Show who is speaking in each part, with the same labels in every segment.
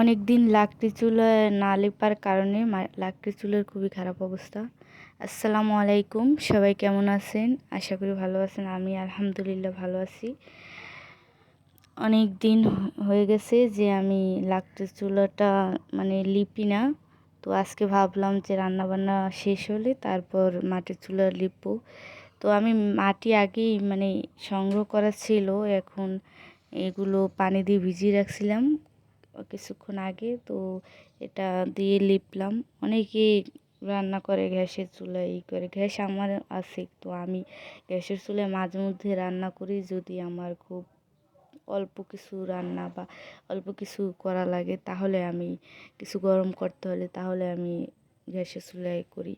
Speaker 1: অনেক দিন লাকড়ি চুলায় না লেপার কারণে লাকড়ি চুলের খুবই খারাপ অবস্থা। আসসালামু আলাইকুম, সবাই কেমন আছেন? আশা করি ভালো আছেন, আমি আলহামদুলিল্লাহ ভালো আছি। অনেক দিন হয়ে গেছে যে আমি লাকড়ি চুলাটা মানে লিপি না। তো আজকে ভাবলাম যে রান্না বান্না শেষ হলে তারপর মাটির চুলা লিপবো। তো আমি মাটি আগেই মানে সংগ্রহ করা ছিল, এখন এগুলো পানি দিয়ে ভিজিয়ে রাখছিলাম। কিছুক্ষণ আগে, তো এটা দিয়ে লিপলাম। অনেকে রান্না করে গ্যাসের চুলায়, ই করে। গ্যাস আমার আছে, তো আমি গ্যাসের চুলায় মাঝে মধ্যে রান্না করি যদি আমার খুব অল্প কিছু রান্না বা অল্প কিছু করা লাগে, তাহলে আমি কিছু গরম করতে হলে তাহলে আমি গ্যাসের চুলায় করি।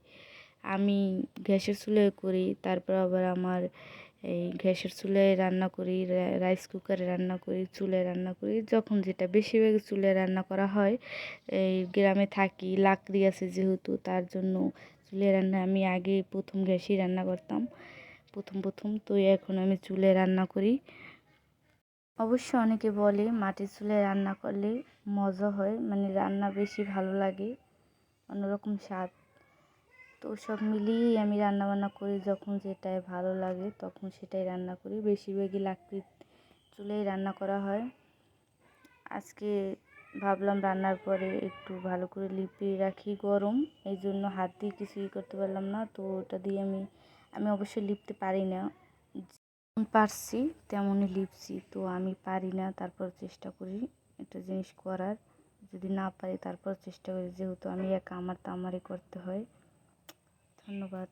Speaker 1: আমি গ্যাসের চুলায় করি, তারপর আবার আমার এই গ্যাসের চুলায় রান্না করি রাইস কুকারে রান্না করি, চুলায় রান্না করি, যখন যেটা বেশিরভাগ চুলায় রান্না করা হয়, এই গ্রামে থাকি, লাকড়ি আছে যেহেতু, তার জন্য চুলায় রান্না আমি আগে প্রথম গ্যাসেই রান্না করতাম, প্রথম প্রথম, তো এখন আমি চুলায় রান্না করি। অবশ্য অনেকে বলে মাটির চুলায় রান্না করলে মজা হয় মানে রান্না বেশি ভালো লাগে, অন্যরকম স্বাদ। তো সব মিলিয়েই আমি রান্না বান্না করি যখন যেটাই ভালো লাগে তখন সেটাই রান্না করি। বেশিরভাগই লাকড়ির চুলেই রান্না করা হয়। আজকে ভাবলাম রান্নার পরে একটু ভালো করে লিপিয়ে রাখি গরম এই জন্য হাত দিয়ে কিছুই করতে পারলাম না। তো ওটা দিয়ে আমি আমি অবশ্যই লিপতে পারি না। যেমন পারছি তেমনই লিপছি, তো আমি পারি না, তারপর চেষ্টা করি একটা জিনিস করার। যদি না পারি তারপর চেষ্টা করি, যেহেতু আমি একা, আমার তো আমারই করতে হয়। ধন্যবাদ।